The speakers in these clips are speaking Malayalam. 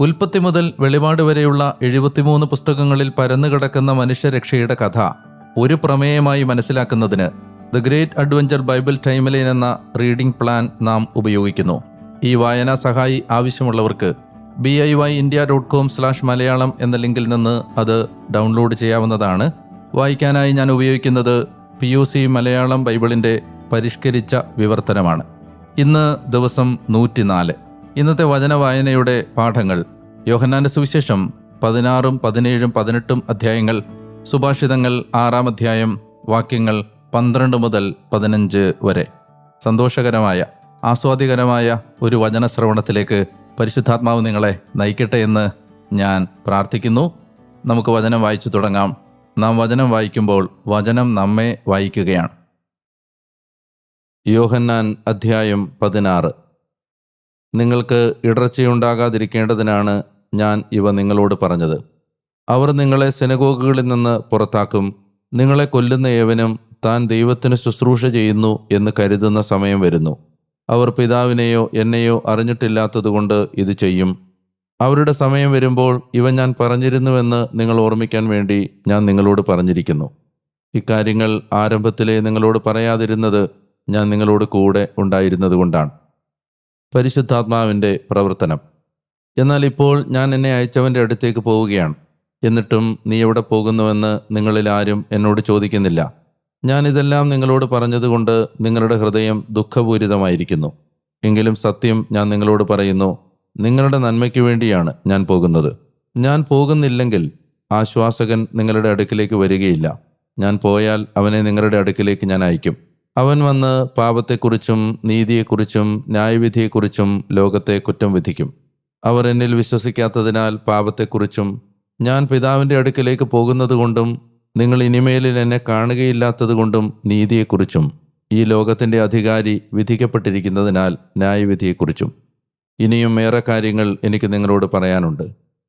ഉൽപ്പത്തി മുതൽ വെളിപാട് വരെയുള്ള എഴുപത്തിമൂന്ന് പുസ്തകങ്ങളിൽ പരന്നുകിടക്കുന്ന മനുഷ്യരക്ഷയുടെ കഥ ഒരു പ്രമേയമായി മനസ്സിലാക്കുന്നതിന് the great adventure Bible timeline എന്ന റീഡിംഗ് പ്ലാൻ നാം ഉപയോഗിക്കുന്നു. ഈ വായനാ സഹായി ആവശ്യമുള്ളവർക്ക് B I Y India dot com slash Malayalam എന്ന ലിങ്കിൽ നിന്ന് അത് ഡൗൺലോഡ് ചെയ്യാവുന്നതാണ്. വായിക്കാനായി ഞാൻ ഉപയോഗിക്കുന്നത് പി യു സി മലയാളം ബൈബിളിന്റെ പരിഷ്കരിച്ച വിവർത്തനമാണ്. ഇന്ന് ദിവസം നൂറ്റിനാല്. ഇന്നത്തെ വചന വായനയുടെ പാഠങ്ങൾ യോഹന്നാന്റെ സുവിശേഷം പതിനാറും പതിനേഴും പതിനെട്ടും അധ്യായങ്ങൾ സുഭാഷിതങ്ങൾ ആറാം അധ്യായം വാക്യങ്ങൾ പന്ത്രണ്ട് മുതൽ പതിനഞ്ച് വരെ. സന്തോഷകരമായ ആസ്വാദികരമായ ഒരു വചന ശ്രവണത്തിലേക്ക് പരിശുദ്ധാത്മാവ് നിങ്ങളെ നയിക്കട്ടെ എന്ന് ഞാൻ പ്രാർത്ഥിക്കുന്നു. നമുക്ക് വചനം വായിച്ചു തുടങ്ങാം. നാം വചനം വായിക്കുമ്പോൾ വചനം നമ്മെ വായിക്കുകയാണ്. യോഹന്നാൻ അധ്യായം പതിനാറ്. നിങ്ങൾക്ക് ഇടർച്ചയുണ്ടാകാതിരിക്കേണ്ടതിനാണ് ഞാൻ ഇവ നിങ്ങളോട് പറഞ്ഞത്. അവർ നിങ്ങളെ സെനഗോഗുകളിൽ നിന്ന് പുറത്താക്കും. നിങ്ങളെ കൊല്ലുന്ന ഏവനും താൻ ദൈവത്തിന് ശുശ്രൂഷ ചെയ്യുന്നു എന്ന് കരുതുന്ന സമയം വരുന്നു. അവർ പിതാവിനെയോ എന്നെയോ അറിഞ്ഞിട്ടില്ലാത്തതുകൊണ്ട് ഇത് ചെയ്യും. അവരുടെ സമയം വരുമ്പോൾ ഇവ ഞാൻ പറഞ്ഞിരുന്നുവെന്ന് നിങ്ങൾ ഓർമ്മിക്കാൻ വേണ്ടി ഞാൻ നിങ്ങളോട് പറഞ്ഞിരിക്കുന്നു. ഇക്കാര്യങ്ങൾ ആരംഭത്തിലെ നിങ്ങളോട് പറയാതിരുന്നത് ഞാൻ നിങ്ങളോട് കൂടെ ഉണ്ടായിരുന്നതുകൊണ്ടാണ്. പരിശുദ്ധാത്മാവിന്റെ പ്രവർത്തനം. എന്നാൽ ഇപ്പോൾ ഞാൻ എന്നെ അയച്ചവന്റെ അടുത്തേക്ക് പോവുകയാണ്. എന്നിട്ടും നീ എവിടെ പോകുന്നുവെന്ന് നിങ്ങളിൽ ആരും എന്നോട് ചോദിക്കുന്നില്ല. ഞാൻ ഇതെല്ലാം നിങ്ങളോട് പറഞ്ഞതുകൊണ്ട് നിങ്ങളുടെ ഹൃദയം ദുഃഖപൂരിതമായിരിക്കുന്നു. എങ്കിലും സത്യം ഞാൻ നിങ്ങളോട് പറയുന്നു നിങ്ങളുടെ നന്മയ്ക്ക് വേണ്ടിയാണ് ഞാൻ പോകുന്നത്. ഞാൻ പോകുന്നില്ലെങ്കിൽ ആശ്വാസകൻ നിങ്ങളുടെ അടുക്കിലേക്ക് വരികയില്ല. ഞാൻ പോയാൽ അവനെ നിങ്ങളുടെ അടുക്കിലേക്ക് ഞാൻ അയക്കും. അവൻ വന്ന് പാപത്തെക്കുറിച്ചും നീതിയെക്കുറിച്ചും ന്യായവിധിയെക്കുറിച്ചും ലോകത്തെ കുറ്റം വിധിക്കും. അവർ എന്നിൽ വിശ്വസിക്കാത്തതിനാൽ പാപത്തെക്കുറിച്ചും ഞാൻ പിതാവിന്റെ അടുക്കിലേക്ക് പോകുന്നതുകൊണ്ടും നിങ്ങൾ ഇനിമേലിൽ എന്നെ കാണുകയില്ലാത്തതുകൊണ്ടും നീതിയെക്കുറിച്ചും ഈ ലോകത്തിന്റെ അധികാരി വിധിക്കപ്പെട്ടിരിക്കുന്നതിനാൽ ന്യായവിധിയെക്കുറിച്ചും. ഇനിയും ഏറെ കാര്യങ്ങൾ എനിക്ക് നിങ്ങളോട് പറയാനുണ്ട്.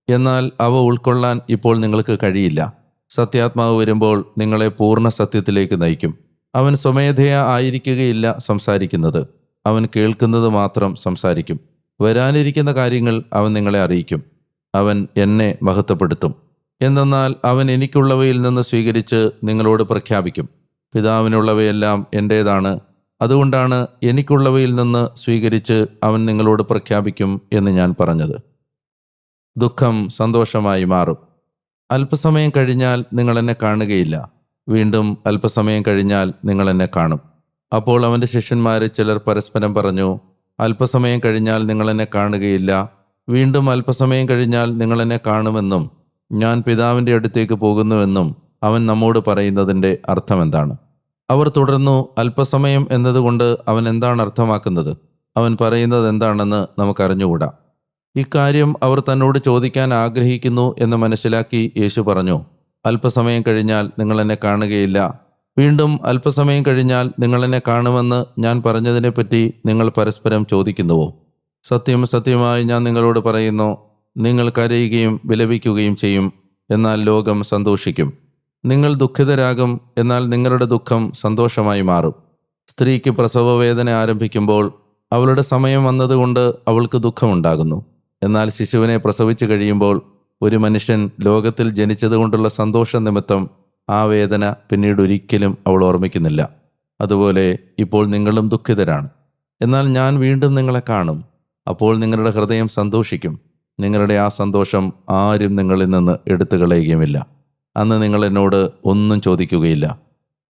എന്നാൽ അവ ഉൾക്കൊള്ളാൻ ഇപ്പോൾ നിങ്ങൾക്ക് കഴിയില്ല. സത്യാത്മാവ് വരുമ്പോൾ നിങ്ങളെ പൂർണ സത്യത്തിലേക്ക് നയിക്കും. അവൻ സ്വമേധയാ ആയിരിക്കുകയില്ല സംസാരിക്കുന്നത്. അവൻ കേൾക്കുന്നത് മാത്രം സംസാരിക്കും. വരാനിരിക്കുന്ന കാര്യങ്ങൾ അവൻ നിങ്ങളെ അറിയിക്കും. അവൻ എന്നെ മഹത്വപ്പെടുത്തും. എന്തെന്നാൽ അവൻ എനിക്കുള്ളവയിൽ നിന്ന് സ്വീകരിച്ച് നിങ്ങളോട് പ്രഖ്യാപിക്കും. പിതാവിനുള്ളവയെല്ലാം എന്റേതാണ് അതുകൊണ്ടാണ് എനിക്കുള്ളവയിൽ നിന്ന് സ്വീകരിച്ച് അവൻ നിങ്ങളോട് പ്രഖ്യാപിക്കും എന്ന് ഞാൻ പറഞ്ഞത്. ദുഃഖം സന്തോഷമായി മാറും. അല്പസമയം കഴിഞ്ഞാൽ നിങ്ങൾ എന്നെ കാണുകയില്ല. വീണ്ടും അല്പസമയം കഴിഞ്ഞാൽ നിങ്ങൾ എന്നെ കാണും. അപ്പോൾ അവന്റെ ശിഷ്യന്മാരിൽ ചിലർ പരസ്പരം പറഞ്ഞു അല്പസമയം കഴിഞ്ഞാൽ നിങ്ങൾ എന്നെ കാണുകയില്ല. വീണ്ടും അല്പസമയം കഴിഞ്ഞാൽ നിങ്ങൾ എന്നെ കാണുമെന്നും ഞാൻ പിതാവിന്റെ അടുത്തേക്ക് പോകുന്നുവെന്നും അവൻ നമ്മോട് പറയുന്നതിന്റെ അർത്ഥമെന്താണ്? അവർ തുടർന്നു അല്പസമയം എന്നതുകൊണ്ട് അവൻ എന്താണ് അർത്ഥമാക്കുന്നത്? അവൻ പറയുന്നത് എന്താണെന്ന് നമുക്കറിഞ്ഞുകൂടാ. ഇക്കാര്യം അവർ തന്നോട് ചോദിക്കാൻ ആഗ്രഹിക്കുന്നു എന്ന് മനസ്സിലാക്കി യേശു പറഞ്ഞു അല്പസമയം കഴിഞ്ഞാൽ നിങ്ങൾ എന്നെ കാണുകയില്ല. വീണ്ടും അല്പസമയം കഴിഞ്ഞാൽ നിങ്ങൾ എന്നെ കാണുമെന്ന് ഞാൻ പറഞ്ഞതിനെപ്പറ്റി നിങ്ങൾ പരസ്പരം ചോദിക്കുന്നുവോ? സത്യം സത്യമായി ഞാൻ നിങ്ങളോട് പറയുന്നു നിങ്ങൾ കരയുകയും വിലപിക്കുകയും ചെയ്യും എന്നാൽ ലോകം സന്തോഷിക്കും. നിങ്ങൾ ദുഃഖിതരാകും എന്നാൽ നിങ്ങളുടെ ദുഃഖം സന്തോഷമായി മാറും. സ്ത്രീക്ക് പ്രസവവേദന ആരംഭിക്കുമ്പോൾ അവളുടെ സമയം വന്നതുകൊണ്ട് അവൾക്ക് ദുഃഖമുണ്ടാകുന്നു. എന്നാൽ ശിശുവിനെ പ്രസവിച്ചു കഴിയുമ്പോൾ ഒരു മനുഷ്യൻ ലോകത്തിൽ ജനിച്ചതുകൊണ്ടുള്ള സന്തോഷ നിമിത്തം ആ വേദന പിന്നീട് ഒരിക്കലും അവൾ ഓർമ്മിക്കുന്നില്ല. അതുപോലെ ഇപ്പോൾ നിങ്ങളും ദുഃഖിതരാണ്. എന്നാൽ ഞാൻ വീണ്ടും നിങ്ങളെ കാണും. അപ്പോൾ നിങ്ങളുടെ ഹൃദയം സന്തോഷിക്കും. നിങ്ങളുടെ ആ സന്തോഷം ആരും നിങ്ങളിൽ നിന്ന് എടുത്തു കളയുകയുമില്ല അന്ന് നിങ്ങൾ എന്നോട് ഒന്നും ചോദിക്കുകയില്ല.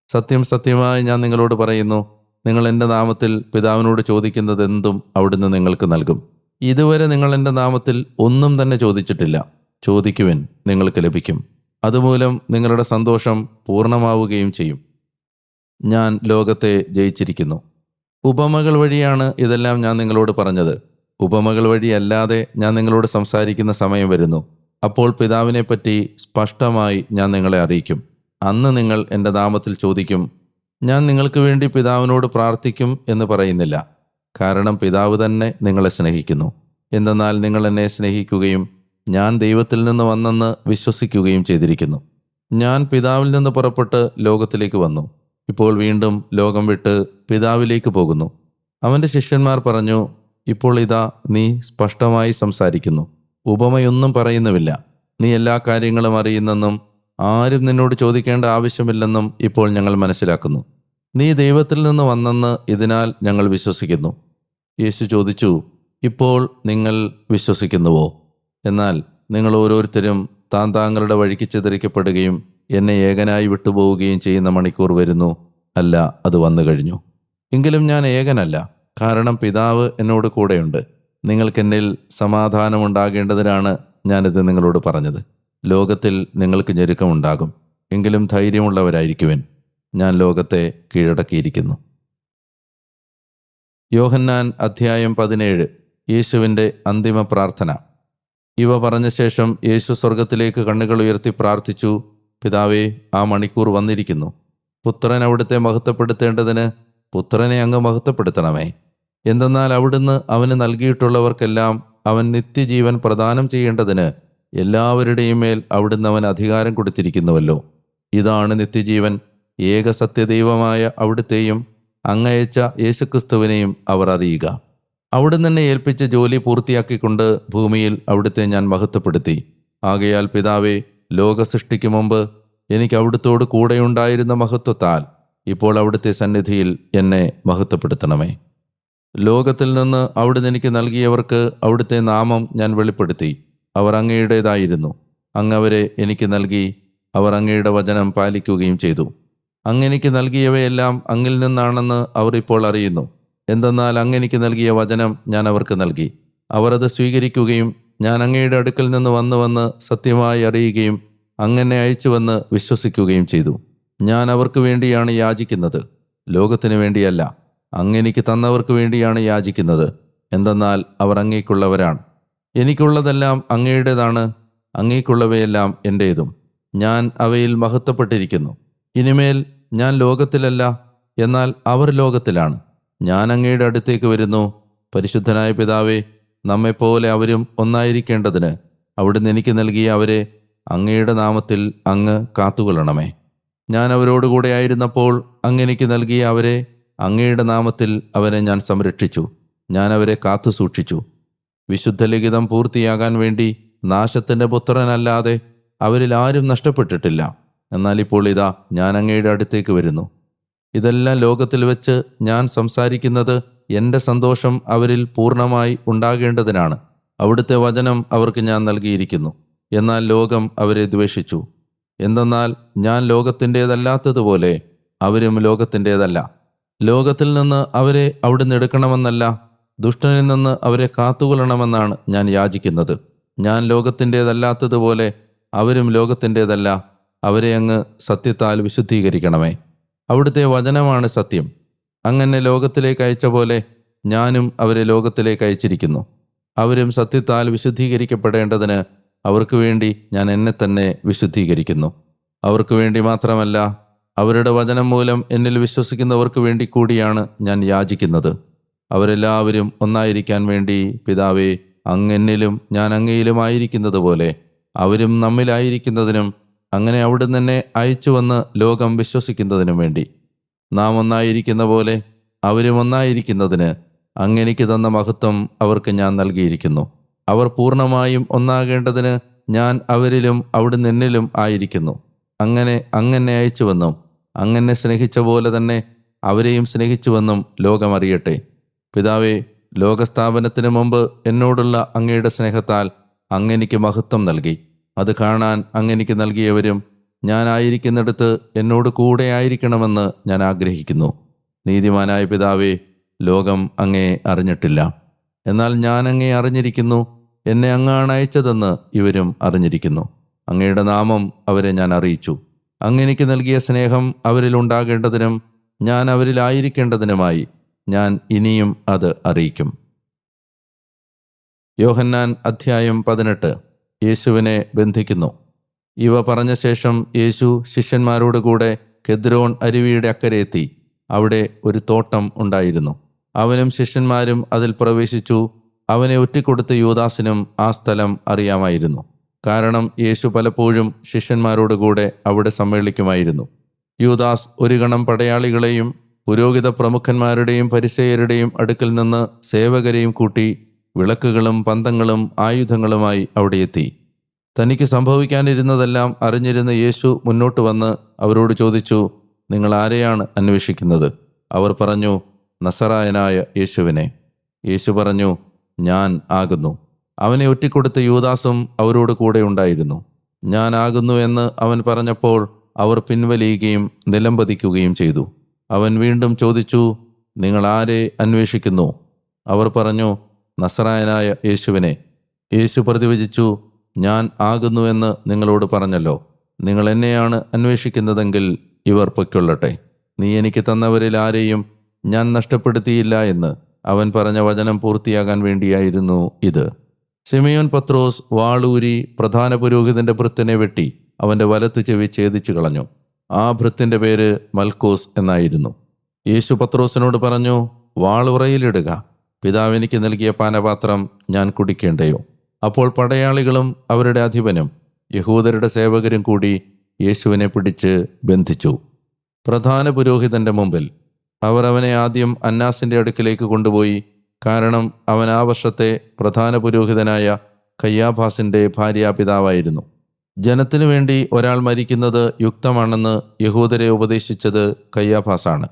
സത്യം സത്യമായി ഞാൻ നിങ്ങളോട് പറയുന്നു. നിങ്ങൾ എന്റെ നാമത്തിൽ പിതാവിനോട് ചോദിക്കുന്നത് എന്തും അവിടുന്ന് നിങ്ങൾക്ക് നൽകും. ഇതുവരെ നിങ്ങൾ എന്റെ നാമത്തിൽ ഒന്നും തന്നെ ചോദിച്ചിട്ടില്ല. ചോദിക്കുവിൻ നിങ്ങൾക്ക് ലഭിക്കും. അതുമൂലം നിങ്ങളുടെ സന്തോഷം പൂർണമാവുകയും ചെയ്യും. ഞാൻ ലോകത്തെ ജയിച്ചിരിക്കുന്നു. ഉപമകൾ വഴിയാണ് ഇതെല്ലാം ഞാൻ നിങ്ങളോട് പറഞ്ഞത്. ഉപമകൾ വഴിയല്ലാതെ ഞാൻ നിങ്ങളോട് സംസാരിക്കുന്ന സമയം വരുന്നു. അപ്പോൾ പിതാവിനെപ്പറ്റി സ്പഷ്ടമായി ഞാൻ നിങ്ങളെ അറിയിക്കും. അന്ന് നിങ്ങൾ എന്റെ നാമത്തിൽ ചോദിക്കും. ഞാൻ നിങ്ങൾക്ക് വേണ്ടി പിതാവിനോട് പ്രാർത്ഥിക്കും എന്ന് പറയുന്നില്ല. കാരണം പിതാവ് തന്നെ നിങ്ങളെ സ്നേഹിക്കുന്നു. എന്തെന്നാൽ നിങ്ങൾ എന്നെ സ്നേഹിക്കുകയും ഞാൻ ദൈവത്തിൽ നിന്ന് വന്നെന്ന് വിശ്വസിക്കുകയും ചെയ്തിരിക്കുന്നു. ഞാൻ പിതാവിൽ നിന്ന് പുറപ്പെട്ട് ലോകത്തിലേക്ക് വന്നു. ഇപ്പോൾ വീണ്ടും ലോകം വിട്ട് പിതാവിലേക്ക് പോകുന്നു. അവന്റെ ശിഷ്യന്മാർ പറഞ്ഞു ഇപ്പോൾ ഇതാ നീ സ്പഷ്ടമായി സംസാരിക്കുന്നു. ഉപമയൊന്നും പറയുന്നുമില്ല. നീ എല്ലാ കാര്യങ്ങളും അറിയുന്നെന്നും ആരും നിന്നോട് ചോദിക്കേണ്ട ആവശ്യമില്ലെന്നും ഇപ്പോൾ ഞങ്ങൾ മനസ്സിലാക്കുന്നു. നീ ദൈവത്തിൽ നിന്ന് വന്നെന്ന് ഇതിനാൽ ഞങ്ങൾ വിശ്വസിക്കുന്നു. യേശു ചോദിച്ചു ഇപ്പോൾ നിങ്ങൾ വിശ്വസിക്കുന്നുവോ? എന്നാൽ നിങ്ങൾ ഓരോരുത്തരും താൻ താങ്കളുടെ വഴിക്ക് ചിതറിക്കപ്പെടുകയും എന്നെ ഏകനായി വിട്ടുപോവുകയും ചെയ്യുന്ന മണിക്കൂർ വരുന്നു. അല്ല അത് വന്നു കഴിഞ്ഞു. എങ്കിലും ഞാൻ ഏകനല്ല. കാരണം പിതാവ് എന്നോട് കൂടെയുണ്ട്. നിങ്ങൾക്കെന്നിൽ സമാധാനമുണ്ടാകേണ്ടതിനാണ് ഞാനിത് നിങ്ങളോട് പറഞ്ഞത്. ലോകത്തിൽ നിങ്ങൾക്ക് ഞെരുക്കമുണ്ടാകും. എങ്കിലും ധൈര്യമുള്ളവരായിരിക്കുവൻ. ഞാൻ ലോകത്തെ കീഴടക്കിയിരിക്കുന്നു. യോഹന്നാൻ അധ്യായം പതിനേഴ്. യേശുവിന്റെ അന്തിമ പ്രാർത്ഥന ഇവ പറഞ്ഞ ശേഷം യേശു സ്വർഗത്തിലേക്ക് കണ്ണുകൾ ഉയർത്തി പ്രാർത്ഥിച്ചു പിതാവേ ആ മണിക്കൂർ വന്നിരിക്കുന്നു. പുത്രൻ അവിടുത്തെ മഹത്വപ്പെടുത്തേണ്ടതിന് പുത്രനെ അങ്ങ് മഹത്വപ്പെടുത്തണമേ. എന്തെന്നാൽ അവിടുന്ന് അവന് നൽകിയിട്ടുള്ളവർക്കെല്ലാം അവൻ നിത്യജീവൻ പ്രദാനം ചെയ്യേണ്ടതിന് എല്ലാവരുടെയും മേൽ അവിടുന്ന് അവൻ അധികാരം കൊടുത്തിരിക്കുന്നുവല്ലോ. ഇതാണ് നിത്യജീവൻ. ഏക സത്യദൈവമായ അവിടുത്തെയും അങ്ങയച്ച യേശുക്രിസ്തുവിനെയും അവർ അറിയുക. അവിടുന്ന് നിന്നെ ഏൽപ്പിച്ച ജോലി പൂർത്തിയാക്കിക്കൊണ്ട് ഭൂമിയിൽ അവിടുത്തെ ഞാൻ മഹത്വപ്പെടുത്തി. ആകയാൽ പിതാവേ ലോക സൃഷ്ടിക്ക് മുമ്പ് എനിക്ക് അവിടുത്തോട് കൂടെയുണ്ടായിരുന്ന മഹത്വത്താൽ ഇപ്പോൾ അവിടുത്തെ സന്നിധിയിൽ എന്നെ മഹത്വപ്പെടുത്തണമേ. ലോകത്തിൽ നിന്ന് അവിടുന്ന് എനിക്ക് നൽകിയവർക്ക് അവിടുത്തെ നാമം ഞാൻ വെളിപ്പെടുത്തി. അവർ അങ്ങയുടേതായിരുന്നു. അങ്ങവരെ എനിക്ക് നൽകി അവർ അങ്ങയുടെ വചനം പാലിക്കുകയും ചെയ്തു. അങ്ങെനിക്ക് നൽകിയവയെല്ലാം അങ്ങിൽ നിന്നാണെന്ന് അവർ ഇപ്പോൾ അറിയുന്നു. എന്തെന്നാൽ അങ്ങെനിക്ക് നൽകിയ വചനം ഞാൻ അവർക്ക് നൽകി. അവർ അത് സ്വീകരിക്കുകയും ഞാൻ അങ്ങയുടെ അടുക്കൽ നിന്ന് വന്നു വന്ന് സത്യമായി അറിയുകയും അങ്ങനെ അയച്ചുവന്ന് വിശ്വസിക്കുകയും ചെയ്തു. ഞാൻ അവർക്ക് വേണ്ടിയാണ് യാചിക്കുന്നത്. ലോകത്തിന് വേണ്ടിയല്ല അങ്ങെനിക്ക് തന്നവർക്ക് വേണ്ടിയാണ് യാചിക്കുന്നത്. എന്തെന്നാൽ അവർ അങ്ങേക്കുള്ളവരാണ്. എനിക്കുള്ളതെല്ലാം അങ്ങയുടേതാണ് അങ്ങേക്കുള്ളവയെല്ലാം എന്റേതും ഞാൻ അവയിൽ മഹത്വപ്പെട്ടിരിക്കുന്നു. ഇനിമേൽ ഞാൻ ലോകത്തിലല്ല എന്നാൽ അവർ ലോകത്തിലാണ്. ഞാൻ അങ്ങയുടെ അടുത്തേക്ക് വരുന്നു. പരിശുദ്ധനായ പിതാവേ നമ്മെപ്പോലെ അവരും ഒന്നായിരിക്കേണ്ടതിന് അവിടുന്ന് എനിക്ക് നൽകിയ അവരെ അങ്ങയുടെ നാമത്തിൽ അങ്ങ് കാത്തുകൊള്ളണമേ. ഞാൻ അവരോടുകൂടെ ആയിരുന്നപ്പോൾ അങ്ങ് എനിക്ക് നൽകിയ അവരെ അങ്ങയുടെ നാമത്തിൽ അവരെ ഞാൻ സംരക്ഷിച്ചു. ഞാൻ അവരെ കാത്തു സൂക്ഷിച്ചു. വിശുദ്ധ ലിഖിതം പൂർത്തിയാകാൻ വേണ്ടി നാശത്തിന്റെ പുത്രനല്ലാതെ അവരിൽ ആരും നഷ്ടപ്പെട്ടിട്ടില്ല. എന്നാൽ ഇപ്പോൾ ഇതാ ഞാൻ അങ്ങയുടെ അടുത്തേക്ക് വരുന്നു. ഇതെല്ലാം ലോകത്തിൽ വെച്ച് ഞാൻ സംസാരിക്കുന്നത് എന്റെ സന്തോഷം അവരിൽ പൂർണമായി ഉണ്ടാകേണ്ടതിനാണ്. അവിടുത്തെ വചനം അവർക്ക് ഞാൻ നൽകിയിരിക്കുന്നു. എന്നാൽ ലോകം അവരെ ദ്വേഷിച്ചു. എന്തെന്നാൽ ഞാൻ ലോകത്തിന്റേതല്ലാത്തതുപോലെ അവരും ലോകത്തിന്റേതല്ല. ലോകത്തിൽ നിന്ന് അവരെ അവിടുന്ന് എടുക്കണമെന്നല്ല ദുഷ്ടനിൽ നിന്ന് അവരെ കാത്തുകൊള്ളണമെന്നാണ് ഞാൻ യാചിക്കുന്നത്. ഞാൻ ലോകത്തിന്റേതല്ലാത്തതുപോലെ അവരും ലോകത്തിന്റേതല്ല. അവരെ അങ്ങ് സത്യത്താൽ വിശുദ്ധീകരിക്കണമേ. അവിടുത്തെ വചനമാണ് സത്യം. അങ്ങനെ ലോകത്തിലേക്ക് അയച്ച പോലെ ഞാനും അവരെ ലോകത്തിലേക്ക് അയച്ചിരിക്കുന്നു. അവരും സത്യത്താൽ വിശുദ്ധീകരിക്കപ്പെടേണ്ടതിന് അവർക്ക് വേണ്ടി ഞാൻ എന്നെ തന്നെ വിശുദ്ധീകരിക്കുന്നു. അവർക്ക് വേണ്ടി മാത്രമല്ല അവരുടെ വചനം മൂലം എന്നിൽ വിശ്വസിക്കുന്നവർക്ക് വേണ്ടി കൂടിയാണ് ഞാൻ യാചിക്കുന്നത്. അവരെല്ലാവരും ഒന്നായിരിക്കാൻ വേണ്ടി പിതാവേ അങ്ങെന്നിലും ഞാൻ അങ്ങയിലുമായിരിക്കുന്നത് പോലെ അവരും നമ്മിലായിരിക്കുന്നതിനും അങ്ങനെ അവിടുന്ന് അയച്ചു വന്ന് ലോകം വിശ്വസിക്കുന്നതിനു വേണ്ടി. നാം ഒന്നായിരിക്കുന്ന പോലെ അവരും ഒന്നായിരിക്കുന്നതിന് അങ്ങെനിക്ക് തന്ന മഹത്വം അവർക്ക് ഞാൻ നൽകിയിരിക്കുന്നു. അവർ പൂർണമായും ഒന്നാകേണ്ടതിന് ഞാൻ അവരിലും അവിടുന്ന് എന്നിലും ആയിരിക്കുന്നു. അങ്ങനെ അങ്ങനെ അയച്ചുവെന്നും അങ്ങനെ സ്നേഹിച്ച പോലെ തന്നെ അവരെയും സ്നേഹിച്ചുവെന്നും ലോകം അറിയട്ടെ. പിതാവേ ലോകസ്ഥാപനത്തിന് മുമ്പ് എന്നോടുള്ള അങ്ങയുടെ സ്നേഹത്താൽ അങ്ങെനിക്ക് മഹത്വം നൽകി. അത് കാണാൻ അങ്ങെനിക്ക് നൽകിയവരും ഞാനായിരിക്കുന്നിടത്ത് എന്നോട് കൂടെ ആയിരിക്കണമെന്ന് ഞാൻ ആഗ്രഹിക്കുന്നു. നീതിമാനായ പിതാവേ ലോകം അങ്ങേ അറിഞ്ഞിട്ടില്ല. എന്നാൽ ഞാൻ അങ്ങേ അറിഞ്ഞിരിക്കുന്നു. എന്നെ അങ്ങാണ് അയച്ചതെന്ന് ഇവരും അറിഞ്ഞിരിക്കുന്നു. അങ്ങയുടെ നാമം അവരെ ഞാൻ അറിയിച്ചു. അങ്ങെനിക്ക് നൽകിയ സ്നേഹം അവരിൽ ഉണ്ടാകേണ്ടതിനും ഞാൻ അവരിലായിരിക്കേണ്ടതിനുമായി ഞാൻ ഇനിയും അത് അറിയിക്കും. യോഹന്നാൻ അധ്യായം പതിനെട്ട്. യേശുവിനെ ബന്ധിക്കുന്നു. ഇവ പറഞ്ഞ ശേഷം യേശു ശിഷ്യന്മാരോട് കൂടെ കെദ്രോൺ അരുവിയുടെ അക്കരെ എത്തി. അവിടെ ഒരു തോട്ടം ഉണ്ടായിരുന്നു. അവനും ശിഷ്യന്മാരും അതിൽ പ്രവേശിച്ചു. അവനെ ഒറ്റിക്കൊടുത്ത യൂദാസിനും ആ സ്ഥലം അറിയാമായിരുന്നു. കാരണം യേശു പലപ്പോഴും ശിഷ്യന്മാരോട് കൂടെ അവിടെ സമ്മേളിക്കുമായിരുന്നു. യൂദാസ് ഒരു ഗണം പടയാളികളെയും പുരോഹിത പ്രമുഖന്മാരുടെയും പരിസയരുടെയും അടുക്കൽ നിന്ന് സേവകരെയും കൂട്ടി വിളക്കുകളും പന്തങ്ങളും ആയുധങ്ങളുമായി അവിടെ എത്തി. തനിക്ക് സംഭവിക്കാനിരുന്നതെല്ലാം അറിഞ്ഞിരുന്ന യേശു മുന്നോട്ട് വന്ന് അവരോട് ചോദിച്ചു നിങ്ങൾ ആരെയാണ് അന്വേഷിക്കുന്നത്? അവർ പറഞ്ഞു നസറായനായ യേശുവിനെ. യേശു പറഞ്ഞു ഞാൻ ആകുന്നു. അവനെ ഒറ്റിക്കൊടുത്ത യൂദാസും അവരോട് കൂടെ ഉണ്ടായിരുന്നു. ഞാൻ ആകുന്നു എന്ന് അവൻ പറഞ്ഞപ്പോൾ അവർ പിൻവലിയുകയും നിലംപതിക്കുകയും ചെയ്തു. അവൻ വീണ്ടും ചോദിച്ചു നിങ്ങൾ ആരെ അന്വേഷിക്കുന്നു? അവർ പറഞ്ഞു നസറായനായ യേശുവിനെ യേശു പ്രതിവചിച്ചു ഞാൻ ആകുന്നുവെന്ന് നിങ്ങളോട് പറഞ്ഞല്ലോ. നിങ്ങൾ എന്നെയാണ് അന്വേഷിക്കുന്നതെങ്കിൽ ഇവർ പൊയ്ക്കൊള്ളട്ടെ. നീ എനിക്ക് തന്നവരിൽ ആരെയും ഞാൻ നഷ്ടപ്പെടുത്തിയില്ല എന്ന് അവൻ പറഞ്ഞ വചനം പൂർത്തിയാകാൻ വേണ്ടിയായിരുന്നു ഇത്. സിമിയോൻ പത്രോസ് വാളൂരി പ്രധാന പുരോഹിതന്റെ ഭൃത്തിനെ വെട്ടി അവന്റെ വലത്ത് ചെവി ഛേദിച്ചു കളഞ്ഞു. ആ ഭൃത്തിന്റെ പേര് മൽക്കോസ് എന്നായിരുന്നു. യേശു പത്രോസിനോട് പറഞ്ഞു വാളുറയിലിടുക പിതാവ് എനിക്ക് നൽകിയ പാനപാത്രം ഞാൻ കുടിക്കേണ്ടയോ? അപ്പോൾ പടയാളികളും അവരുടെ അധിപനും യഹൂദരുടെ സേവകരും കൂടി യേശുവിനെ പിടിച്ച് ബന്ധിച്ചു. പ്രധാന പുരോഹിതന്റെ മുമ്പിൽ അവർ അവനെ ആദ്യം അന്നാസിന്റെ അടുക്കിലേക്ക് കൊണ്ടുപോയി. കാരണം അവൻ ആ വർഷത്തെ പ്രധാന പുരോഹിതനായ കയ്യാഭാസിന്റെ ഭാര്യാപിതാവായിരുന്നു ജനത്തിനു വേണ്ടി ഒരാൾ മരിക്കുന്നത് യുക്തമാണെന്ന് യഹൂദരെ ഉപദേശിച്ചത് കയ്യാഭാസാണ്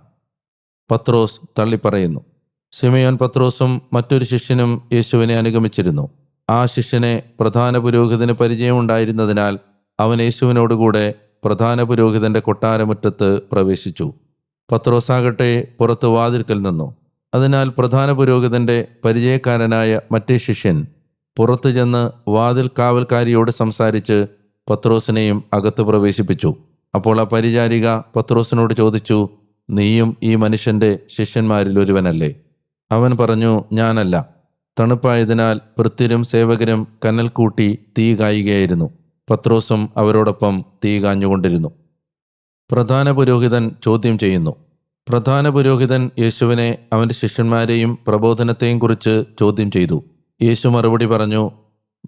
പത്രോസ് തള്ളിപ്പറയുന്നു. സിമയോൻ പത്രോസും മറ്റൊരു ശിഷ്യനും യേശുവിനെ അനുഗമിച്ചിരുന്നു. ആ ശിഷ്യനെ പ്രധാന പുരോഹിതന് പരിചയമുണ്ടായിരുന്നതിനാൽ അവൻ യേശുവിനോടുകൂടെ പ്രധാന പുരോഹിതന്റെ കൊട്ടാരമുറ്റത്ത് പ്രവേശിച്ചു. പത്രോസാകട്ടെ പുറത്ത് വാതിൽക്കൽ നിന്നു. അതിനാൽ പ്രധാന പുരോഹിതന്റെ പരിചയക്കാരനായ മറ്റേ ശിഷ്യൻ പുറത്തു ചെന്ന് വാതിൽ കാവൽക്കാരിയോട് സംസാരിച്ച് പത്രോസിനെയും അകത്ത് പ്രവേശിപ്പിച്ചു. അപ്പോൾ ആ പരിചാരിക പത്രോസിനോട് ചോദിച്ചു നീയും ഈ മനുഷ്യന്റെ ശിഷ്യന്മാരിൽ ഒരുവനല്ലേ? അവൻ പറഞ്ഞു ഞാനല്ല. തണുപ്പായതിനാൽ വൃത്തിരും സേവകരും കനൽ കൂട്ടി തീ കായുകയായിരുന്നു. പത്രോസും അവരോടൊപ്പം തീ കാഞ്ഞുകൊണ്ടിരുന്നു. പ്രധാന പുരോഹിതൻ ചോദ്യം ചെയ്യുന്നു. പ്രധാന പുരോഹിതൻ യേശുവിനെ അവന്റെ ശിഷ്യന്മാരെയും പ്രബോധനത്തെയും കുറിച്ച് ചോദ്യം ചെയ്തു. യേശു മറുപടി പറഞ്ഞു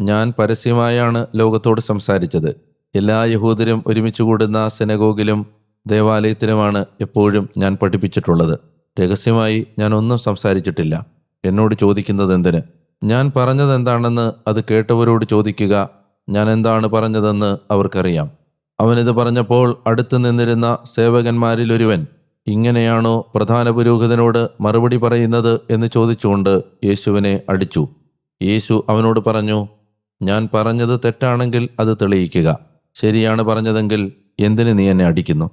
ഞാൻ പരസ്യമായാണ് ലോകത്തോട് സംസാരിച്ചത്. എല്ലാ യഹൂദരും ഒരുമിച്ച് കൂടുന്ന സെനഗോഗിലും ദേവാലയത്തിലുമാണ് എപ്പോഴും ഞാൻ പഠിപ്പിച്ചിട്ടുള്ളത്. രഹസ്യമായി ഞാൻ ഒന്നും സംസാരിച്ചിട്ടില്ല. എന്നോട് ചോദിക്കുന്നത് എന്തിന് ഞാൻ പറഞ്ഞത് എന്താണെന്ന് അത് കേട്ടവരോട് ചോദിക്കുക. ഞാൻ എന്താണ് പറഞ്ഞതെന്ന് അവർക്കറിയാം. അവനിത് പറഞ്ഞപ്പോൾ അടുത്ത് നിന്നിരുന്ന സേവകന്മാരിൽ ഒരുവൻ ഇങ്ങനെയാണോ പ്രധാന പുരോഹിതനോട് മറുപടി പറയുന്നത്? എന്ന് ചോദിച്ചുകൊണ്ട് യേശുവിനെ അടിച്ചു. യേശു അവനോട് പറഞ്ഞു ഞാൻ പറഞ്ഞത് തെറ്റാണെങ്കിൽ അത് തെളിയിക്കുക. ശരിയാണ് പറഞ്ഞതെങ്കിൽ എന്തിന് നീ എന്നെ അടിക്കുന്നു?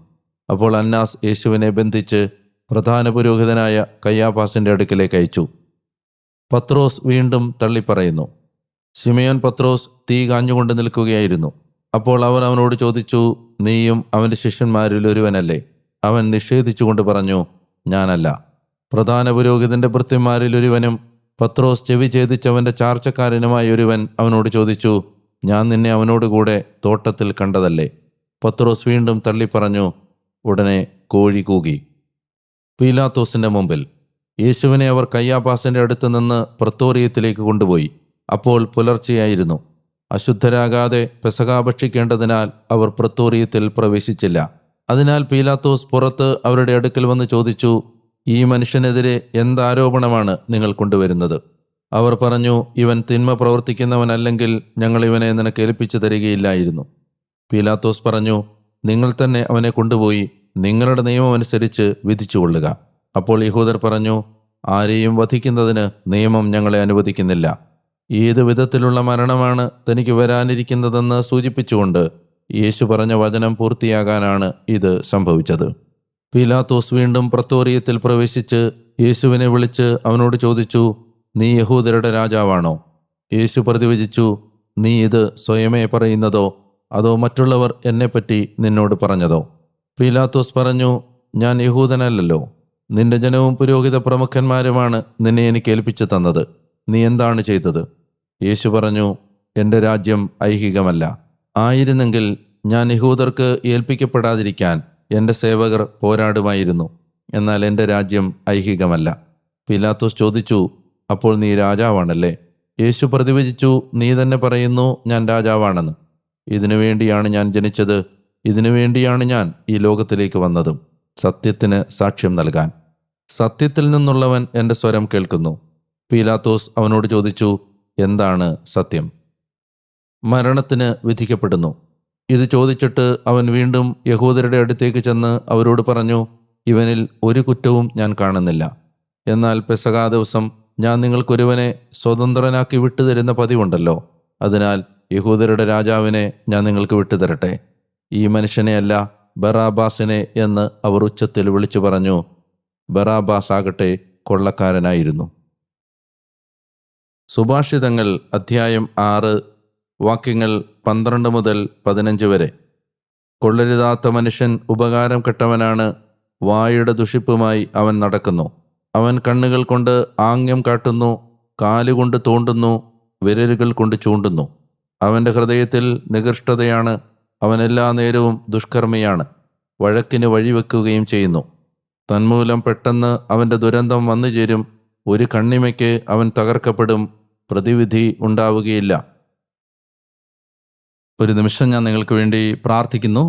അപ്പോൾ അന്നാസ് യേശുവിനെ ബന്ധിച്ച് പ്രധാന പുരോഹിതനായ കയ്യാഫാസിന്റെ അടുക്കിലേക്ക് അയച്ചു. പത്രോസ് വീണ്ടും തള്ളിപ്പറയുന്നു. ശിമയോൻ പത്രോസ് തീ കാഞ്ഞുകൊണ്ട് നിൽക്കുകയായിരുന്നു. അപ്പോൾ അവൻ അവനോട് ചോദിച്ചു നീയും അവന്റെ ശിഷ്യന്മാരിൽ ഒരുവനല്ലേ? അവൻ നിഷേധിച്ചുകൊണ്ട് പറഞ്ഞു ഞാനല്ല. പ്രധാന പുരോഹിതന്റെ ഭൃത്യന്മാരിൽ ഒരുവനും പത്രോസ് ചെവി ഛേദിച്ചവന്റെ ചാർച്ചക്കാരനുമായ ഒരുവൻ അവനോട് ചോദിച്ചു ഞാൻ നിന്നെ അവനോട് കൂടെ തോട്ടത്തിൽ കണ്ടതല്ലേ? പത്രോസ് വീണ്ടും തള്ളിപ്പറഞ്ഞു ഉടനെ കോഴി കൂകി. പീലാത്തോസിന്റെ മുമ്പിൽ. യേശുവിനെ അവർ കയ്യാപ്പാസിന്റെ അടുത്ത് നിന്ന് പ്രത്തോറിയത്തിലേക്ക് കൊണ്ടുപോയി. അപ്പോൾ പുലർച്ചെയായിരുന്നു. അശുദ്ധരാകാതെ പെസക ഭക്ഷിക്കേണ്ടതിനാൽ അവർ പ്രത്തോറിയത്തിൽ പ്രവേശിച്ചില്ല. അതിനാൽ പീലാത്തോസ് പുറത്ത് അവരുടെ അടുക്കൽ വന്ന് ചോദിച്ചു ഈ മനുഷ്യനെതിരെ എന്താരോപണമാണ് നിങ്ങൾ കൊണ്ടുവരുന്നത്? അവർ പറഞ്ഞു ഇവൻ തിന്മ പ്രവർത്തിക്കുന്നവനല്ലെങ്കിൽ ഞങ്ങൾ ഇവനെ നിനക്ക് ഏൽപ്പിച്ചു തരികയില്ലായിരുന്നു. പീലാത്തോസ് പറഞ്ഞു നിങ്ങൾ തന്നെ അവനെ കൊണ്ടുപോയി നിങ്ങളുടെ നിയമമനുസരിച്ച് വിധിച്ചുകൊള്ളുക. അപ്പോൾ യഹൂദർ പറഞ്ഞു ആരെയും വധിക്കുന്നതിന് നിയമം ഞങ്ങളെ അനുവദിക്കുന്നില്ല. ഏത് വിധത്തിലുള്ള മരണമാണ് തനിക്ക് വരാനിരിക്കുന്നതെന്ന് സൂചിപ്പിച്ചുകൊണ്ട് യേശു പറഞ്ഞ വചനം പൂർത്തിയാകാനാണ് ഇത് സംഭവിച്ചത്. പീലാത്തോസ് വീണ്ടും പ്രത്തോറിയത്തിൽ പ്രവേശിച്ച് യേശുവിനെ വിളിച്ച് അവനോട് ചോദിച്ചു നീ യഹൂദരുടെ രാജാവാണോ? യേശു പ്രതിവചിച്ചു നീ ഇത് സ്വയമേ പറയുന്നതോ അതോ മറ്റുള്ളവർ എന്നെപ്പറ്റി നിന്നോട് പറഞ്ഞതോ? പീലാത്തോസ് പറഞ്ഞു ഞാൻ യഹൂദനല്ലല്ലോ. നിന്റെ ജനവും പുരോഹിത പ്രമുഖന്മാരുമാണ് നിന്നെ എനിക്ക് ഏൽപ്പിച്ചു തന്നത്. നീ എന്താണ് ചെയ്തത്? യേശു പറഞ്ഞു എന്റെ രാജ്യം ഐഹികമല്ല. ആയിരുന്നെങ്കിൽ ഞാൻ യഹൂദർക്ക് ഏൽപ്പിക്കപ്പെടാതിരിക്കാൻ എന്റെ സേവകർ പോരാടുമായിരുന്നു. എന്നാൽ എന്റെ രാജ്യം ഐഹികമല്ല. പിലാത്തോസ് ചോദിച്ചു അപ്പോൾ നീ രാജാവാണല്ലേ? യേശു പ്രതിവചിച്ചു നീ തന്നെ പറയുന്നു ഞാൻ രാജാവാണെന്ന്. ഇതിനു വേണ്ടിയാണ് ഞാൻ ജനിച്ചത്. ഇതിനു വേണ്ടിയാണ് ഞാൻ ഈ ലോകത്തിലേക്ക് വന്നതും സത്യത്തിന് സാക്ഷ്യം നൽകാൻ. സത്യത്തിൽ നിന്നുള്ളവൻ എന്റെ സ്വരം കേൾക്കുന്നു. പീലാത്തോസ് അവനോട് ചോദിച്ചു എന്താണ് സത്യം? മരണത്തിന് വിധിക്കപ്പെടുന്നു. ഇത് ചോദിച്ചിട്ട് അവൻ വീണ്ടും യഹൂദരുടെ അടുത്തേക്ക് ചെന്ന് അവരോട് പറഞ്ഞു ഇവനിൽ ഒരു കുറ്റവും ഞാൻ കാണുന്നില്ല. എന്നാൽ പെസകാ ദിവസം ഞാൻ നിങ്ങൾക്കൊരുവനെ സ്വതന്ത്രനാക്കി വിട്ടുതരുന്ന പതിവുണ്ടല്ലോ. അതിനാൽ യഹൂദരുടെ രാജാവിനെ ഞാൻ നിങ്ങൾക്ക് വിട്ടുതരട്ടെ. ഈ മനുഷ്യനെയല്ല ബറാബാസിനെ എന്ന് അവർ ഉച്ചത്തിൽ വിളിച്ചു പറഞ്ഞു. ബറാബാസ് ആകട്ടെ കൊള്ളക്കാരനായിരുന്നു. സുഭാഷിതങ്ങൾ അധ്യായം ആറ് വാക്യങ്ങൾ പന്ത്രണ്ട് മുതൽ പതിനഞ്ച് വരെ. കൊള്ളരുതാത്ത മനുഷ്യൻ ഉപകാരം കെട്ടവനാണ് വായുടെ ദുഷിപ്പുമായി അവൻ നടക്കുന്നു. അവൻ കണ്ണുകൾ കൊണ്ട് ആംഗ്യം കാട്ടുന്നു കാലുകൊണ്ട് തോണ്ടുന്നു വിരലുകൾ കൊണ്ട് ചൂണ്ടുന്നു. അവന്റെ ഹൃദയത്തിൽ നികൃഷ്ടതയാണ് അവൻ എല്ലാ നേരവും ദുഷ്കർമ്മിയാണ്. വഴക്കിന് വഴിവെക്കുകയും ചെയ്യുന്നു. തന്മൂലം പെട്ടെന്ന് അവന്റെ ദുരന്തം വന്നു ചേരും. ഒരു കണ്ണിമയ്ക്ക് അവൻ തകർക്കപ്പെടും. പ്രതിവിധി ഉണ്ടാവുകയില്ല. ഒരു നിമിഷം ഞാൻ നിങ്ങൾക്ക് വേണ്ടി പ്രാർത്ഥിക്കുന്നു.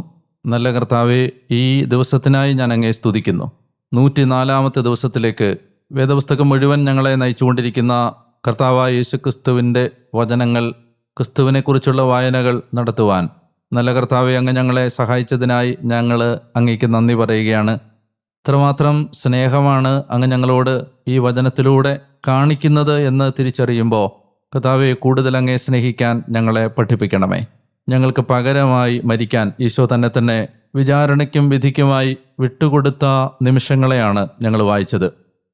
നല്ല കർത്താവെ ഈ ദിവസത്തിനായി ഞാൻ അങ്ങേ സ്തുതിക്കുന്നു. നൂറ്റിനാലാമത്തെ ദിവസത്തിലേക്ക് വേദപുസ്തകം മുഴുവൻ ഞങ്ങളെ നയിച്ചുകൊണ്ടിരിക്കുന്ന കർത്താവായ യേശു ക്രിസ്തുവിന്റെ വചനങ്ങൾ ക്രിസ്തുവിനെക്കുറിച്ചുള്ള വായനകൾ നടത്തുവാൻ നല്ല കർത്താവെ അങ്ങ് ഞങ്ങളെ സഹായിച്ചതിനായി ഞങ്ങൾ അങ്ങേക്ക് നന്ദി പറയുകയാണ്. ഇത്രമാത്രം സ്നേഹമാണ് അങ്ങ് ഞങ്ങളോട് ഈ വചനത്തിലൂടെ കാണിക്കുന്നത് എന്ന് തിരിച്ചറിയുമ്പോൾ കർത്താവെ കൂടുതൽ അങ്ങേ സ്നേഹിക്കാൻ ഞങ്ങളെ പഠിപ്പിക്കണമേ. ഞങ്ങൾക്ക് പകരമായി മരിക്കാൻ ഈശോ തന്നെ തന്നെ വിചാരണയ്ക്കും വിധിക്കുമായി വിട്ടുകൊടുത്ത നിമിഷങ്ങളെയാണ് ഞങ്ങൾ വായിച്ചത്.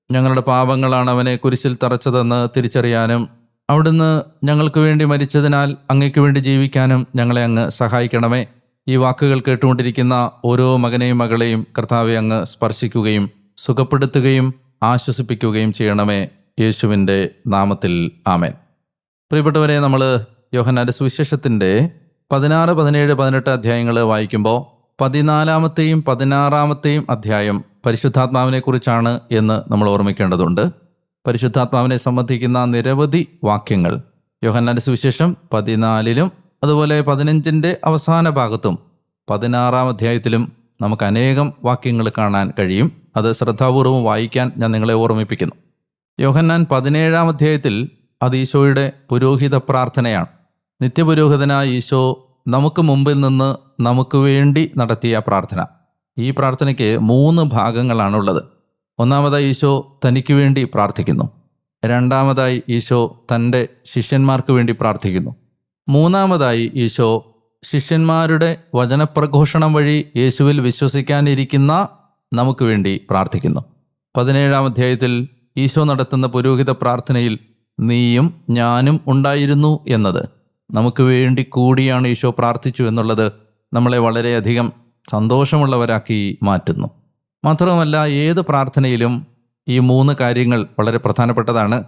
ഞങ്ങളുടെ പാപങ്ങളാണ് അവനെ കുരിശിൽ തറച്ചതെന്ന് തിരിച്ചറിയാനും അവിടുന്ന് ഞങ്ങൾക്ക് വേണ്ടി മരിച്ചതിനാൽ അങ്ങയ്ക്ക് വേണ്ടി ജീവിക്കാനും ഞങ്ങളെ അങ്ങ് സഹായിക്കണമേ. ഈ വാക്കുകൾ കേട്ടുകൊണ്ടിരിക്കുന്ന ഓരോ മകനെയും മകളെയും കർത്താവെ അങ്ങ് സ്പർശിക്കുകയും സുഖപ്പെടുത്തുകയും ആശ്വസിപ്പിക്കുകയും ചെയ്യണമേ യേശുവിന്റെ നാമത്തിൽ. ആമേൻ. പ്രിയപ്പെട്ടവരെ നമ്മൾ യോഹന്നാന്റെ സുവിശേഷത്തിന്റെ പതിനാറ് പതിനേഴ് പതിനെട്ട് അധ്യായങ്ങൾ വായിക്കുമ്പോൾ പതിനാലാമത്തെയും പതിനാറാമത്തെയും അധ്യായം പരിശുദ്ധാത്മാവിനെ കുറിച്ചാണ് എന്ന് നമ്മൾ ഓർമ്മിക്കേണ്ടതുണ്ട്. പരിശുദ്ധാത്മാവിനെ സംബന്ധിക്കുന്ന നിരവധി വാക്യങ്ങൾ. യോഹന്നാന്റെ സുവിശേഷം പതിനാലിലും അതുപോലെ പതിനഞ്ചിന്റെ അവസാന ഭാഗത്തും പതിനാറാം അധ്യായത്തിലും നമുക്ക് അനേകം വാക്യങ്ങൾ കാണാൻ കഴിയും. അത് ശ്രദ്ധാപൂർവം വായിക്കാൻ ഞാൻ നിങ്ങളെ ഓർമ്മിപ്പിക്കുന്നു. യോഹന്നാൻ പതിനേഴാം അധ്യായത്തിൽ അത് ഈശോയുടെ പുരോഹിത പ്രാർത്ഥനയാണ്. നിത്യപുരോഹിതനായ ഈശോ നമുക്ക് മുമ്പിൽ നിന്ന് നമുക്ക് വേണ്ടി നടത്തിയ പ്രാർത്ഥന. ഈ പ്രാർത്ഥനയ്ക്ക് മൂന്ന് ഭാഗങ്ങളാണുള്ളത്. ഒന്നാമതായി ഈശോ തനിക്ക് വേണ്ടി പ്രാർത്ഥിക്കുന്നു. രണ്ടാമതായി ഈശോ തന്റെ ശിഷ്യന്മാർക്ക് വേണ്ടി പ്രാർത്ഥിക്കുന്നു. മൂന്നാമതായി ഈശോ ശിഷ്യന്മാരുടെ വചനപ്രഘോഷണം വഴി യേശുവിൽ വിശ്വസിക്കാനിരിക്കുന്ന നമുക്ക് വേണ്ടി പ്രാർത്ഥിക്കുന്നു. പതിനേഴാം അധ്യായത്തിൽ ഈശോ നടത്തുന്ന പുരോഹിത പ്രാർത്ഥനയിൽ നീയും ഞാനും ഉണ്ടായിരുന്നു എന്നത് നമുക്ക് വേണ്ടി കൂടിയാണ് ഈശോ പ്രാർത്ഥിച്ചു എന്നുള്ളത് നമ്മളെ വളരെയധികം സന്തോഷമുള്ളവരാക്കി മാറ്റുന്നു. മാത്രമല്ല ഏത് പ്രാർത്ഥനയിലും ഈ മൂന്ന് കാര്യങ്ങൾ വളരെ പ്രധാനപ്പെട്ടതാണ്.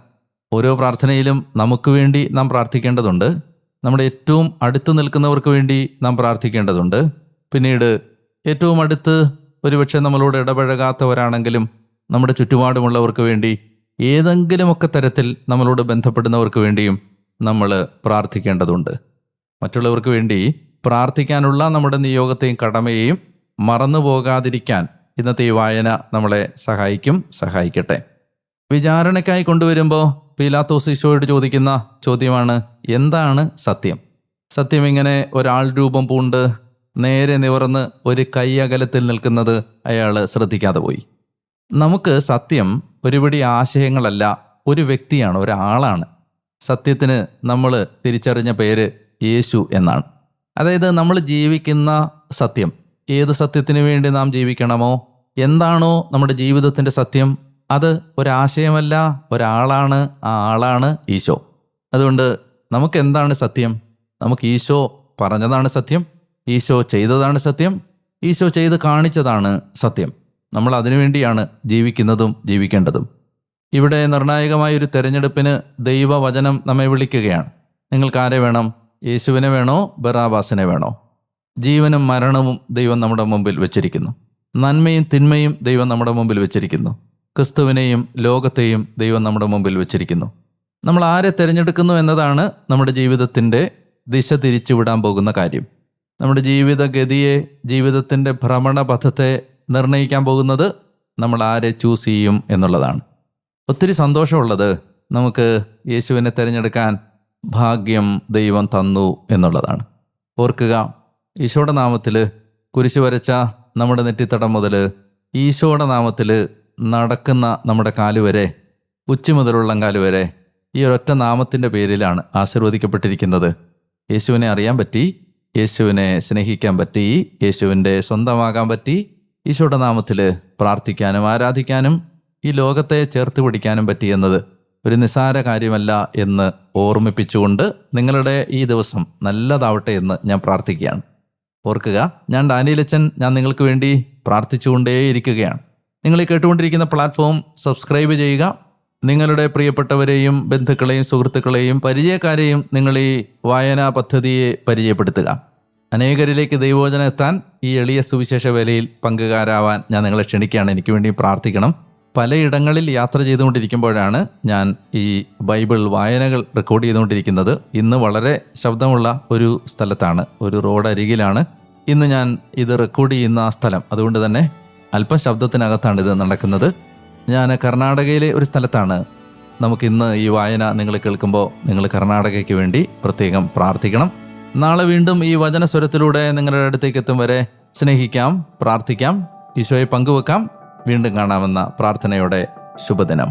ഓരോ പ്രാർത്ഥനയിലും നമുക്ക് വേണ്ടി നാം പ്രാർത്ഥിക്കേണ്ടതുണ്ട്. നമ്മുടെ ഏറ്റവും അടുത്ത് നിൽക്കുന്നവർക്ക് വേണ്ടി നാം പ്രാർത്ഥിക്കേണ്ടതുണ്ട്. പിന്നീട് ഏറ്റവും അടുത്ത് ഒരുപക്ഷെ നമ്മളോട് ഇടപഴകാത്തവരാണെങ്കിലും നമ്മുടെ ചുറ്റുപാടുമുള്ളവർക്ക് വേണ്ടി ഏതെങ്കിലുമൊക്കെ തരത്തിൽ നമ്മളോട് ബന്ധപ്പെടുന്നവർക്ക് വേണ്ടിയും നമ്മൾ പ്രാർത്ഥിക്കേണ്ടതുണ്ട്. മറ്റുള്ളവർക്ക് വേണ്ടി പ്രാർത്ഥിക്കാനുള്ള നമ്മുടെ നിയോഗത്തെയും കടമയെയും മറന്നു പോകാതിരിക്കാൻ ഇന്നത്തെ ഈ വായന നമ്മളെ സഹായിക്കും സഹായിക്കട്ടെ. വിചാരണയ്ക്കായി കൊണ്ടുവരുമ്പോൾ പീലാത്തോസ് ഈശോയോട് ചോദിക്കുന്ന ചോദ്യമാണ് എന്താണ് സത്യം? സത്യം ഇങ്ങനെ ഒരാൾ രൂപം പൂണ്ട് നേരെ നിവർന്ന് ഒരു കൈ അകലത്തിൽ നിൽക്കുന്നത് അയാൾ ശ്രദ്ധിക്കാതെ പോയി. നമുക്ക് സത്യം ഒരുപിടി ആശയങ്ങളല്ല ഒരു വ്യക്തിയാണ് ഒരാളാണ്. സത്യത്തിന് നമ്മൾ തിരിച്ചറിഞ്ഞ പേര് യേശു എന്നാണ്. അതായത് നമ്മൾ ജീവിക്കുന്ന സത്യം ഏത് സത്യത്തിന് വേണ്ടി നാം ജീവിക്കണമോ? എന്താണോ നമ്മുടെ ജീവിതത്തിന്റെ സത്യം? അത് ഒരാശയമല്ല ഒരാളാണ് ആ ആളാണ് ഈശോ. അതുകൊണ്ട് നമുക്ക് എന്താണ് സത്യം? നമുക്ക് ഈശോ പറഞ്ഞതാണ് സത്യം ഈശോ ചെയ്തതാണ് സത്യം ഈശോ ചെയ്ത് കാണിച്ചതാണ് സത്യം. നമ്മൾ അതിനുവേണ്ടിയാണ് ജീവിക്കുന്നതും ജീവിക്കേണ്ടതും. ഇവിടെ നിർണായകമായൊരു തെരഞ്ഞെടുപ്പിന് ദൈവവചനം നമ്മെ വിളിക്കുകയാണ്. നിങ്ങൾക്ക് ആരെ വേണം? യേശുവിനെ വേണോ? ബറാബാസിനെ വേണോ? ജീവനും മരണവും ദൈവം നമ്മുടെ മുമ്പിൽ വെച്ചിരിക്കുന്നു. നന്മയും തിന്മയും ദൈവം നമ്മുടെ മുമ്പിൽ വെച്ചിരിക്കുന്നു. ക്രിസ്തുവിനെയും ലോകത്തെയും ദൈവം നമ്മുടെ മുമ്പിൽ വെച്ചിരിക്കുന്നു. നമ്മൾ ആരെ തിരഞ്ഞെടുക്കുന്നു എന്നതാണ് നമ്മുടെ ജീവിതത്തിന്റെ ദിശ തിരിച്ചുവിടാൻ പോകുന്ന കാര്യം. നമ്മുടെ ജീവിതഗതിയെ ജീവിതത്തിന്റെ ഭ്രമണപഥത്തെ നിർണയിക്കാൻ പോകുന്നത് നമ്മൾ ആരെ ചൂസ് ചെയ്യും എന്നുള്ളതാണ്. ഒത്തിരി സന്തോഷമുള്ളത് നമുക്ക് യേശുവിനെ തിരഞ്ഞെടുക്കാൻ ഭാഗ്യം ദൈവം തന്നു എന്നുള്ളതാണ്. ഓർക്കുക ഈശോയുടെ നാമത്തിൽ കുരിശ് വരച്ച നമ്മുടെ നെറ്റിത്തടം മുതൽ ഈശോയുടെ നാമത്തിൽ നടക്കുന്ന നമ്മുടെ കാൽ വരെ ഉച്ച മുതലുള്ള കാൽ വരെ ഈ ഒരൊറ്റ നാമത്തിന്റെ പേരിലാണ് ആശീർവദിക്കപ്പെട്ടിരിക്കുന്നത്. യേശുവിനെ അറിയാൻ പറ്റി യേശുവിനെ സ്നേഹിക്കാൻ പറ്റി യേശുവിന്റെ സ്വന്തമാകാൻ പറ്റി ഈശോയുടെ നാമത്തിൽ പ്രാർത്ഥിക്കാനും ആരാധിക്കാനും ഈ ലോകത്തെ ചേർത്ത് പിടിക്കാനും പറ്റി എന്നത് ഒരു നിസ്സാര കാര്യമല്ല എന്ന് ഓർമ്മിപ്പിച്ചുകൊണ്ട് നിങ്ങളുടെ ഈ ദിവസം നല്ലതാവട്ടെ എന്ന് ഞാൻ പ്രാർത്ഥിക്കുകയാണ്. ഓർക്കുക ഞാൻ ഡാനിയലച്ചൻ ഞാൻ നിങ്ങൾക്ക് വേണ്ടി പ്രാർത്ഥിച്ചുകൊണ്ടേയിരിക്കുകയാണ്. നിങ്ങൾ ഈ കേട്ടുകൊണ്ടിരിക്കുന്ന പ്ലാറ്റ്ഫോം സബ്സ്ക്രൈബ് ചെയ്യുക. നിങ്ങളുടെ പ്രിയപ്പെട്ടവരെയും ബന്ധുക്കളെയും സുഹൃത്തുക്കളെയും പരിചയക്കാരെയും നിങ്ങൾ ഈ വായനാ പദ്ധതിയെ പരിചയപ്പെടുത്തുക. അനേകരിലേക്ക് ദൈവോചനം എത്താൻ ഈ എളിയ സുവിശേഷ വേലയിൽ പങ്കുകാരാവാൻ ഞാൻ നിങ്ങളെ ക്ഷണിക്കുകയാണ്. എനിക്ക് വേണ്ടി പ്രാർത്ഥിക്കണം. പലയിടങ്ങളിൽ യാത്ര ചെയ്തുകൊണ്ടിരിക്കുമ്പോഴാണ് ഞാൻ ഈ ബൈബിൾ വായനകൾ റെക്കോർഡ് ചെയ്തുകൊണ്ടിരിക്കുന്നത്. ഇന്ന് വളരെ ശബ്ദമുള്ള ഒരു സ്ഥലത്താണ് ഒരു റോഡ് അരികിലാണ്. ഇന്ന് ഞാൻ ഇത് റെക്കോർഡ് ചെയ്യുന്ന ആ സ്ഥലം. അതുകൊണ്ട് തന്നെ അല്പം ശബ്ദത്തിനകത്താണ് ഇത് നടക്കുന്നത്. ഞാൻ കർണാടകയിലെ ഒരു സ്ഥലത്താണ്. നമുക്കിന്ന് ഈ വായന നിങ്ങൾ കേൾക്കുമ്പോൾ നിങ്ങൾ കർണാടകയ്ക്ക് വേണ്ടി പ്രത്യേകം പ്രാർത്ഥിക്കണം. നാളെ വീണ്ടും ഈ വചനസ്വരത്തിലൂടെ നിങ്ങളുടെ അടുത്തേക്ക് എത്തും വരെ സ്നേഹിക്കാം പ്രാർത്ഥിക്കാം ഈശോയെ പങ്കുവെക്കാം. വീണ്ടും കാണാമെന്ന പ്രാർത്ഥനയോടെ ശുഭദിനം.